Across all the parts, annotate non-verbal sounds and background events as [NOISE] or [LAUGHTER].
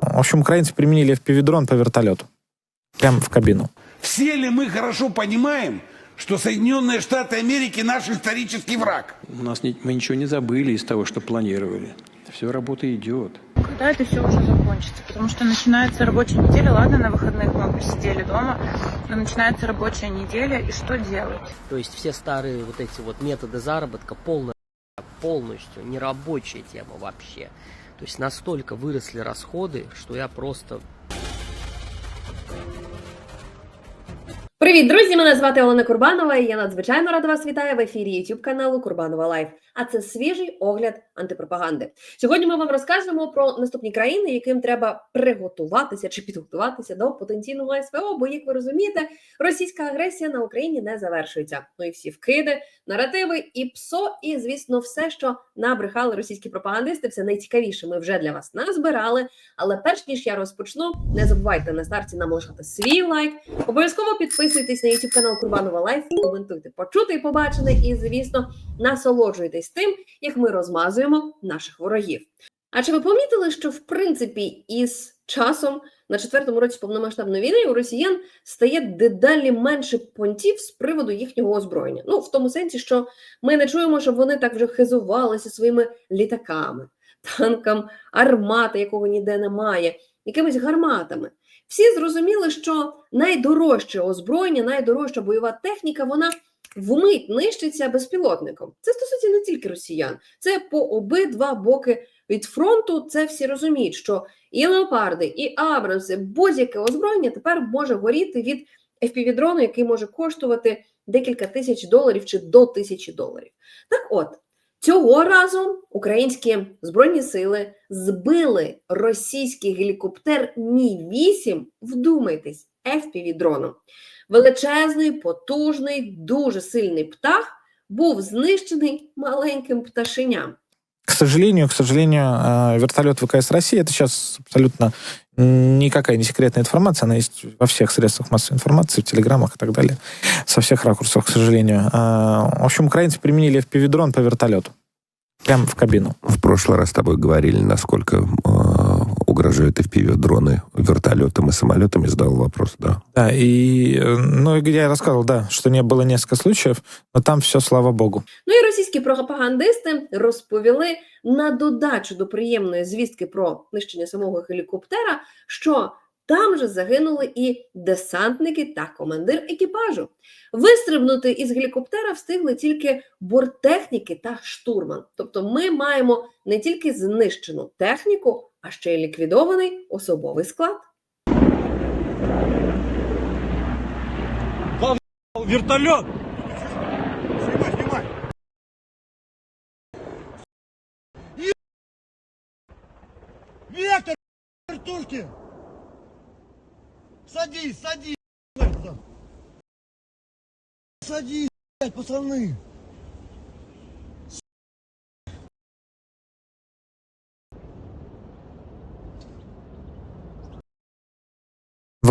В общем, украинцы применили FPV-дрон по вертолету. Прямо в кабину. Все ли мы хорошо понимаем, что Соединенные Штаты Америки наш исторический враг? У нас ни- мы ничего не забыли из того, что планировали. Все, работа идет. Когда это все уже закончится? Потому что начинается рабочая неделя. Ладно, на выходных мы посидели дома, но начинается рабочая неделя, и что делать? То есть все старые вот эти вот методы заработка полная полностью нерабочая тема вообще. То есть настолько выросли расходы, что я просто Привіт, друзі! Мене звати Олена Курбанова, і я надзвичайно рада вас вітаю в ефірі YouTube каналу Курбанова Лайф. А це свіжий огляд антипропаганди. Сьогодні ми вам розкажемо про наступні країни, яким треба приготуватися чи підготуватися до потенційного СВО. Бо, як ви розумієте, російська агресія на Україні не завершується. Ну і всі вкиди, наративи і ПСО, і звісно, все, що набрехали російські пропагандисти, все найцікавіше. Ми вже для вас назбирали. Але перш ніж я розпочну, не забувайте на старті нам лишати свій лайк. Обов'язково підписуйтесь на YouTube канал Курбанова Лайф, коментуйте почуте і побачене, і звісно, насолоджуйтесь тим, як ми розмазуємо наших ворогів. А чи ви помітили, що в принципі із часом на четвертому році повномасштабної війни у росіян стає дедалі менше понтів з приводу їхнього озброєння? Ну в тому сенсі, що ми не чуємо, щоб вони так вже хизувалися своїми літаками, танкам, армати, якого ніде немає, якимись гарматами. Всі зрозуміли, що найдорожче озброєння, найдорожча бойова техніка, вона вмить нищиться безпілотником. Це стосується не тільки росіян, це по обидва боки від фронту. Це всі розуміють, що і леопарди, і абрамси, будь-яке озброєння тепер може горіти від FPV-дрону, який може коштувати декілька тисяч доларів чи до тисячі доларів. Так от. Цього разу українські збройні сили збили російський гелікоптер Мі 8 Вдумайтесь, fpv дроном. Величезний, потужний, дуже сильний птах був знищений маленьким пташеням. К сожалению, к сожалению, э, вертолет ВКС России это сейчас абсолютно никакая не секретная информация, она есть во всех средствах массовой информации, в телеграммах и так далее, со всех ракурсов, к сожалению. Э, В общем, украинцы применили FPV-дрон по вертолету. Прямо в кабину. В прошлый раз с тобой говорили, насколько э, угрожают FPV-дроны вертолетам и самолетам, и задал вопрос, да. Да, и, э, ну, и я рассказывал, да, что не было несколько случаев, но там все, слава богу. Ну і російські пропагандисти розповіли на додачу до приємної звістки про нищення самого гелікоптера, що там же загинули і десантники та командир екіпажу. Вистрибнути із гелікоптера встигли тільки борттехніки та штурман. Тобто, ми маємо не тільки знищену техніку, а ще й ліквідований особовий склад. Вертолет. Снимай, снимай. Е- Вектор, вертушки. Садись, садись. Садись, пацаны.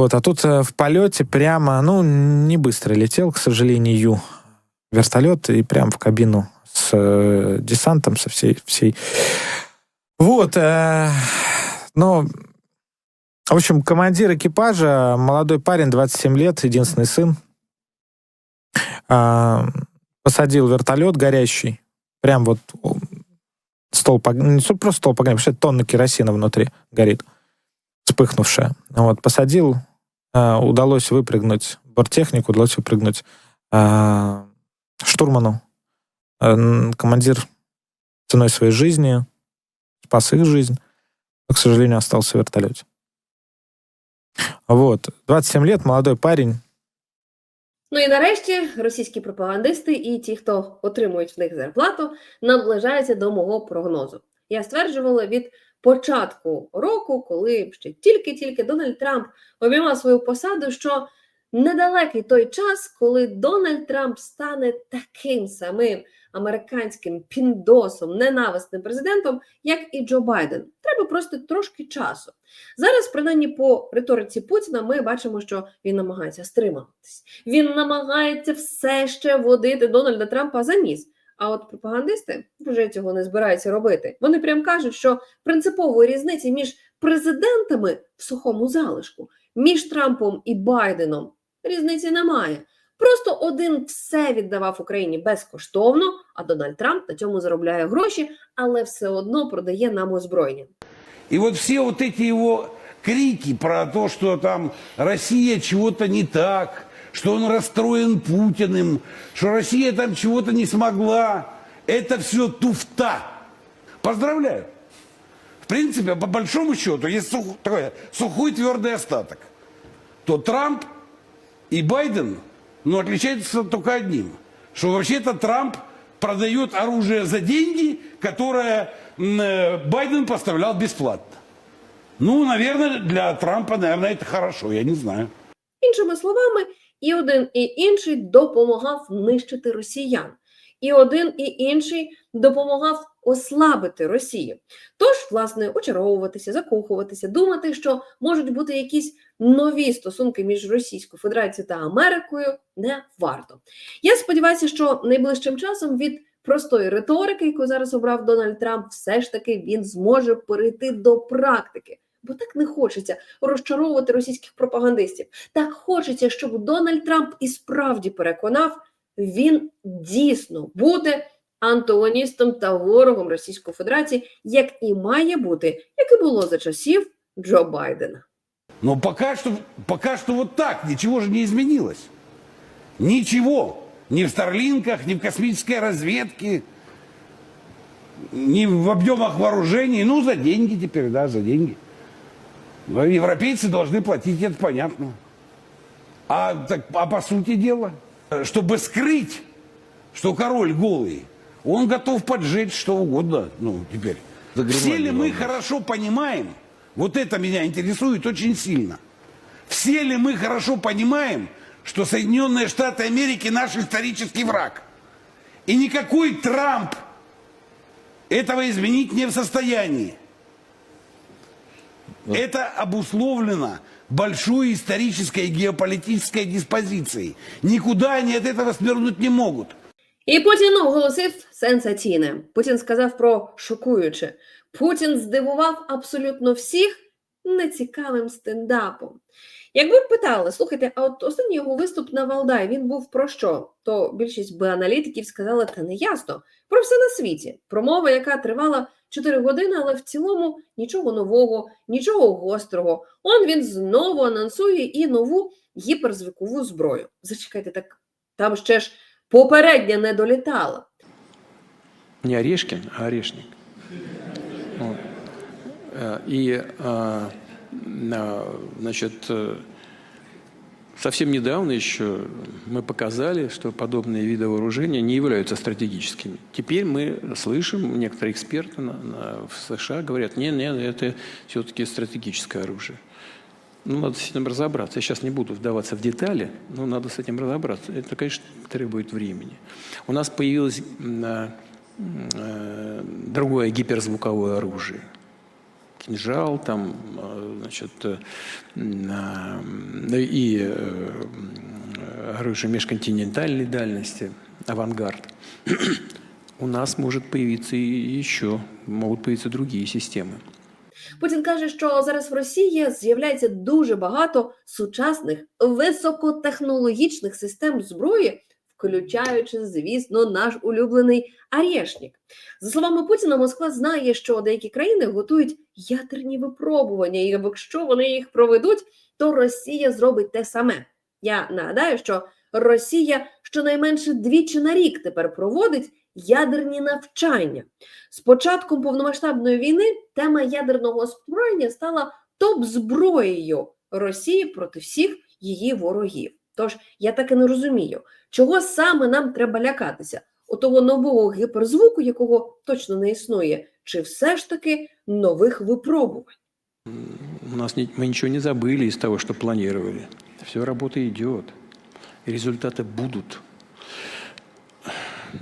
Вот, а тут э, в полете прямо, ну, не быстро летел, к сожалению, вертолет и прям в кабину с э, десантом, со всей, всей. Вот, э, ну, в общем, командир экипажа, молодой парень, 27 лет, единственный сын, а, посадил вертолет горящий, прям вот ог- ну, не стол- просто столб огня, что тонна керосина внутри горит, вспыхнувшая. Вот, посадил, удалось выпрыгнуть борттехнику, удалось выпрыгнуть а, штурману. А, командир ценой своей жизни спас их жизнь, но, к сожалению, остался в вертолете. Вот, 27 лет, молодой парень, Ну і нарешті російські пропагандисти і ті, хто отримують в них зарплату, наближаються до мого прогнозу. Я стверджувала від початку року, коли ще тільки-тільки Дональд Трамп обіймав свою посаду, що недалекий той час, коли Дональд Трамп стане таким самим американським піндосом, ненависним президентом, як і Джо Байден. Треба просто трошки часу. Зараз, принаймні, по риториці Путіна, ми бачимо, що він намагається стримуватись. Він намагається все ще водити Дональда Трампа за ніс. А от пропагандисти вже цього не збираються робити. Вони прям кажуть, що принципової різниці між президентами в сухому залишку, між Трампом і Байденом різниці немає. Просто один все віддавав Україні безкоштовно, а Дональд Трамп на цьому заробляє гроші, але все одно продає нам озброєння. И вот все вот эти его крики про то, что там Россия чего-то не так, что он расстроен Путиным, что Россия там чего-то не смогла, это все туфта. Поздравляю. В принципе, по большому счету, есть сух- такой сухой твердый остаток, то Трамп и Байден, ну, отличаются только одним, что вообще-то Трамп продает оружие за деньги, которое э, Байден поставлял бесплатно. Ну, наверное, для Трампа, наверное, это хорошо, я не знаю. Іншими словами, і один, і інший допомагав нищити росіян, і один і інший допомагав ослабити Росію. Тож, власне, очаровуватися, закохуватися, думати, що можуть бути якісь нові стосунки між Російською Федерацією та Америкою не варто. Я сподіваюся, що найближчим часом від простої риторики, яку зараз обрав Дональд Трамп, все ж таки він зможе перейти до практики. Бо так не хочеться розчаровувати російських пропагандистів. Так хочеться, щоб Дональд Трамп і справді переконав, він дійсно буде антагоністом та ворогом Російської Федерації, як і має бути, як і було за часів Джо Байдена. Но пока что, пока что вот так, ничего же не изменилось. Ничего. Ни в Старлинках, ни в космической разведке, ни в объемах вооружений. Ну, за деньги теперь, да, за деньги. Но европейцы должны платить, это понятно. А, так, а по сути дела, чтобы скрыть, что король голый, он готов поджечь что угодно, ну, теперь. Все ли мы хорошо понимаем, вот это меня интересует очень сильно, все ли мы хорошо понимаем, что Соединенные Штаты Америки наш исторический враг? И никакой Трамп этого изменить не в состоянии. Это обусловлено большой исторической и геополитической диспозицией. Никуда они от этого свернуть не могут. І Путін оголосив сенсаційне. Путін сказав про шокуюче. Путін здивував абсолютно всіх нецікавим стендапом. Якби питали, слухайте, а от останній його виступ на Валдай він був про що? То більшість би аналітиків сказали, та не ясно. Про все на світі. Промова, яка тривала 4 години, але в цілому нічого нового, нічого гострого. Он він знову анонсує і нову гіперзвукову зброю. Зачекайте, так там ще ж попередня не долітала. Не Орешкин, а Орешник. Э, И, на- значит, э, совсем недавно еще мы показали, что подобные виды вооружения не являются стратегическими. Теперь мы слышим, некоторые эксперты в США говорят, нет, нет, это все-таки стратегическое оружие. Ну, надо с этим разобраться. Я сейчас не буду вдаваться в детали, но надо с этим разобраться. Это, конечно, требует времени. У нас появилось э, другое гиперзвуковое оружие. Кинжал, там, э, значит, э, м, а, м, и э, м, оружие межконтинентальной дальности, авангард. [CLEARS THROAT] У нас может появиться и еще, могут появиться другие системы. Путін каже, що зараз в Росії з'являється дуже багато сучасних високотехнологічних систем зброї, включаючи, звісно, наш улюблений Арєшнік. За словами Путіна, Москва знає, що деякі країни готують ядерні випробування, і якщо вони їх проведуть, то Росія зробить те саме. Я нагадаю, що Росія щонайменше двічі на рік тепер проводить ядерні навчання. З початком повномасштабної війни тема ядерного озброєння стала топ-зброєю Росії проти всіх її ворогів. Тож я так і не розумію, чого саме нам треба лякатися? Отого нового гіперзвуку, якого точно не існує, чи все ж таки нових випробувань? У нас не- мы ничего не забыли из того, что планировали. Все работа идет. И результаты будут.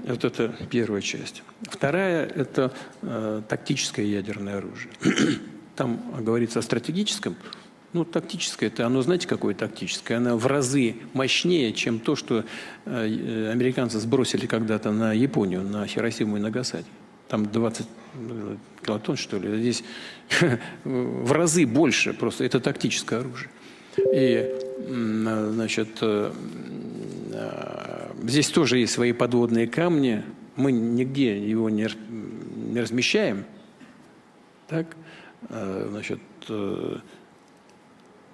Вот это первая часть. Вторая – это э, тактическое ядерное оружие. [CLEARS THROAT] Там говорится о стратегическом. Ну, тактическое, это оно, знаете, какое тактическое? Оно в разы мощнее, чем то, что э, э, американцы сбросили когда-то на Японию, на Хиросиму и Нагасаки. Там 20 э, килотонн, что ли. Здесь [LAUGHS] в разы больше просто. Это тактическое оружие. И, значит, здесь тоже есть свои подводные камни. Мы нигде его не, размещаем. Так? Значит,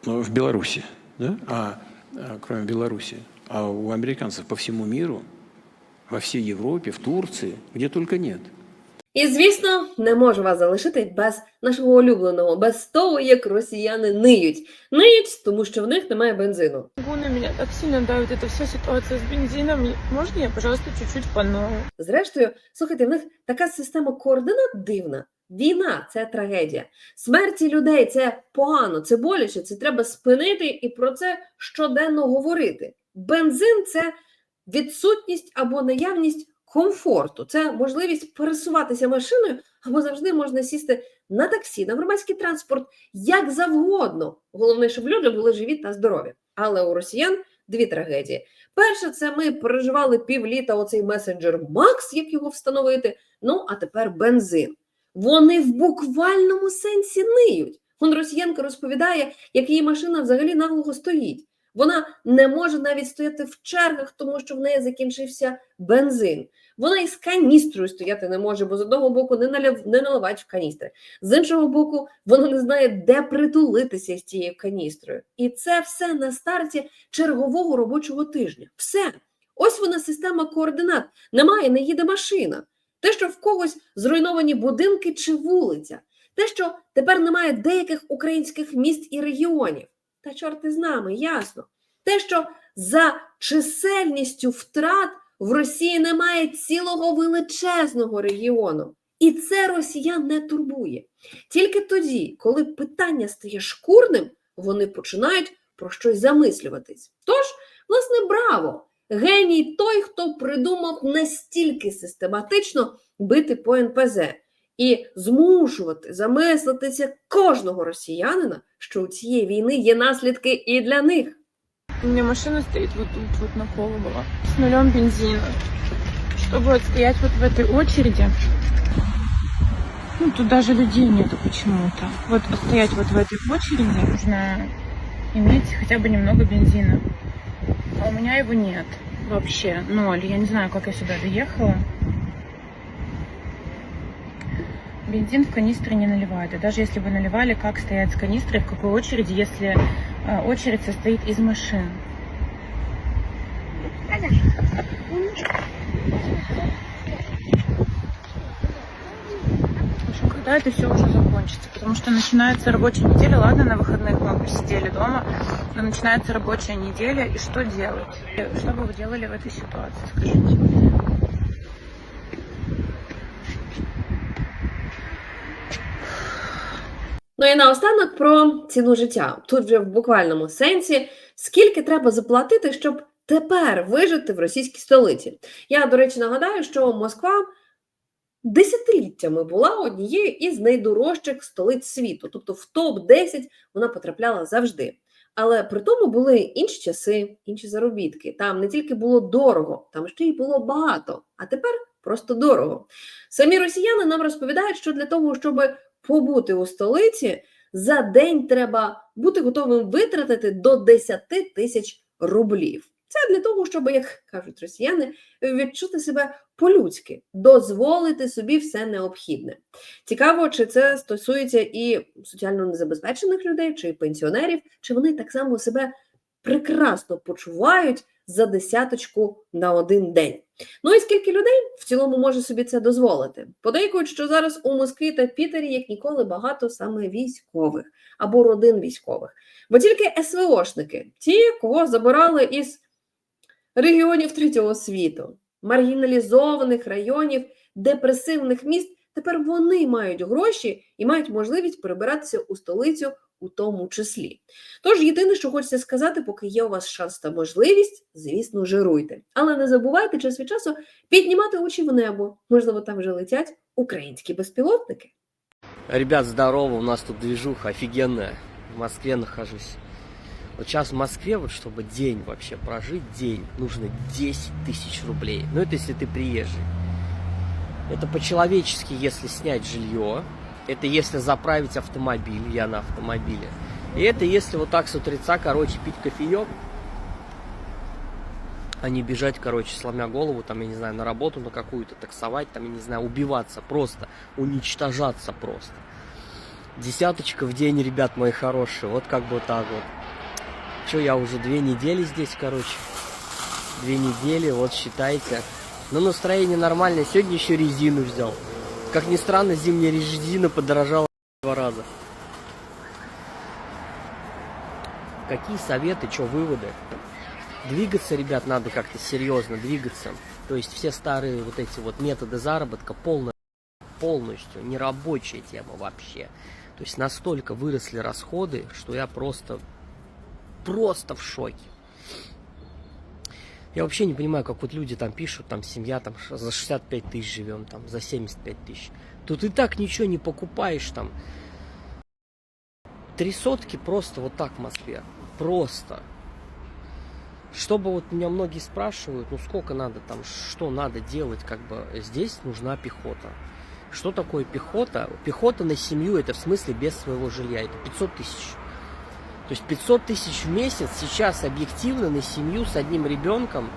в Беларуси, да? а, а, кроме Беларуси, а у американцев по всему миру, во всей Европе, в Турции, где только нет. І звісно, не можу вас залишити без нашого улюбленого, без того, як росіяни ниють. Ниють, тому що в них немає бензину. Гуна меня так сильно давит эта вся ситуация с бензином. Можно я, пожалуйста, чуть-чуть поною? Зрештою, слухайте, в них така система координат дивна. Війна це трагедія. Смерті людей це погано, це боляче, це треба спинити і про це щоденно говорити. Бензин це відсутність або наявність комфорту, це можливість пересуватися машиною, або завжди можна сісти на таксі, на громадський транспорт, як завгодно. Головне, щоб люди були живі та здорові. Але у росіян дві трагедії. Перше, це ми переживали півліта оцей месенджер Макс, як його встановити. Ну, а тепер бензин. Вони в буквальному сенсі ниють. Он Росіянка розповідає, як її машина взагалі наглухо стоїть. Вона не може навіть стояти в чергах, тому що в неї закінчився бензин. Вона із каністрою стояти не може, бо з одного боку не, наляв, не наливають в каністри. З іншого боку, вона не знає, де притулитися з цією каністрою. І це все на старті чергового робочого тижня. Все. Ось вона система координат. Немає, не їде машина. Те, що в когось зруйновані будинки чи вулиця, те, що тепер немає деяких українських міст і регіонів. Та чорти з нами, ясно. Те, що за чисельністю втрат в Росії немає цілого величезного регіону. І це росіян не турбує. Тільки тоді, коли питання стає шкурним, вони починають про щось замислюватись. Тож, власне, браво! Геній той, хто придумав настільки систематично бити по НПЗ і змушувати замислитися кожного росіянина, що у цієї війни є наслідки і для них. У меня машина стоит вот тут, вот на полу была, с нулем бензина. Чтобы отстоять вот в этой очереди, ну, тут даже людей нету почему-то. Вот стоять вот в этой очереди нужно иметь хотя бы немного бензина. А у меня его нет вообще, ноль. Я не знаю, как я сюда доехала. Бензин в канистры не наливают. И даже если бы наливали, как стоять с канистрой, в какой очереди, если э, очередь состоит из машин. В это все уже закончится? Потому что начинается рабочая неделя. Ладно, на выходных мы посидели дома, но начинается рабочая неделя, и что делать? Что бы вы делали в этой ситуации, скажите? Ну і наостанок про ціну життя. Тут вже в буквальному сенсі, скільки треба заплатити, щоб тепер вижити в російській столиці. Я, до речі, нагадаю, що Москва десятиліттями була однією із найдорожчих столиць світу, тобто в топ-10 вона потрапляла завжди. Але при тому були інші часи, інші заробітки. Там не тільки було дорого, там ще й було багато, а тепер просто дорого. Самі росіяни нам розповідають, що для того, щоб побути у столиці, за день треба бути готовим витратити до 10 тисяч рублів. Це для того, щоб, як кажуть росіяни, відчути себе по-людськи, дозволити собі все необхідне. Цікаво, чи це стосується і соціально незабезпечених людей, чи пенсіонерів, чи вони так само себе прекрасно почувають за десяточку на один день. Ну і скільки людей в цілому може собі це дозволити? Подейкують, що зараз у Москві та Пітері як ніколи багато саме військових або родин військових. Бо тільки СВОшники, ті, кого забирали із регіонів третього світу, маргіналізованих районів, депресивних міст, тепер вони мають гроші і мають можливість перебиратися у столицю у тому числі. Тож єдине, що хочеться сказати, поки є у вас шанс та можливість, звісно, жируйте. Але не забувайте час від часу піднімати очі в небо. Можливо, там вже летять українські безпілотники. Ребят, здорово, у нас тут движуха офигенная. в Москве нахожусь. Вот сейчас в Москве, вот чтобы день вообще прожить, день, нужно 10 тысяч рублей. Ну, это если ты приезжий. Это по-человечески, если снять жилье. Это если заправить автомобиль, я на автомобиле. И это если вот так с утреца, короче, пить кофеек, а не бежать, короче, сломя голову, там, я не знаю, на работу на какую-то, таксовать, там, я не знаю, убиваться просто, уничтожаться просто. Десяточка в день, ребят мои хорошие, вот как бы так вот. Че, я уже две недели здесь, короче. Две недели, вот считайте. Но настроение нормальное. Сегодня еще резину взял. Как ни странно, зимняя резина подорожала два раза. Какие советы, что выводы? Двигаться, ребят, надо как-то серьезно двигаться. То есть все старые вот эти вот методы заработка полно, полностью нерабочая тема вообще. То есть настолько выросли расходы, что я просто, просто в шоке. Я вообще не понимаю, как вот люди там пишут, там семья там за 65 тысяч живем, там за 75 тысяч. Тут и так ничего не покупаешь там. Три сотки просто вот так в Москве. Просто. Чтобы вот меня многие спрашивают, ну сколько надо там, что надо делать, как бы здесь нужна пехота. Что такое пехота? Пехота на семью это в смысле без своего жилья, это 500 тысяч. То есть 500 тысяч в месяц сейчас объективно на семью с одним ребенком,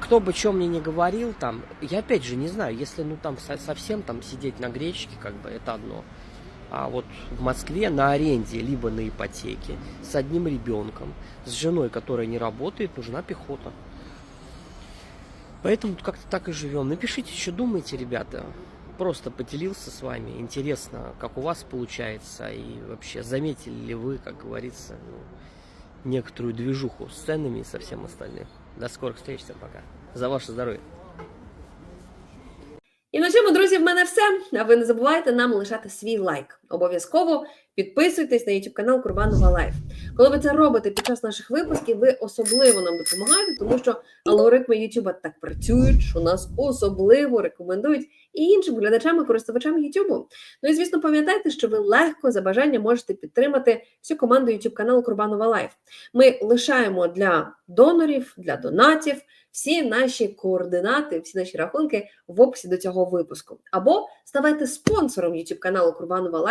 кто бы чем мне не говорил там, я опять же не знаю, если ну там со- совсем там сидеть на гречке, как бы это одно. А вот в Москве на аренде, либо на ипотеке, с одним ребенком, с женой, которая не работает, нужна пехота. Поэтому как-то так и живем. Напишите, что думаете, ребята Просто поделился с вами. Интересно, как у вас получается. И вообще, заметили ли вы, как говорится, ну, некоторую движуху с ценами и со всем остальным. До скорых встреч, всем пока. За ваше здоровье. І на цьому, друзі, в мене все. А ви не забувайте нам лишати свій лайк. Обов'язково підписуйтесь на YouTube канал Курбанова Лайф. Коли ви це робите під час наших випусків, ви особливо нам допомагаєте, тому що алгоритми YouTube так працюють, що нас особливо рекомендують і іншим глядачам і користувачам YouTube. Ну і звісно, пам'ятайте, що ви легко за бажання можете підтримати всю команду YouTube каналу Курбанова Лайф. Ми лишаємо для донорів, для донатів всі наші координати, всі наші рахунки в описі до цього випуску. Або ставайте спонсором YouTube каналу Курбанова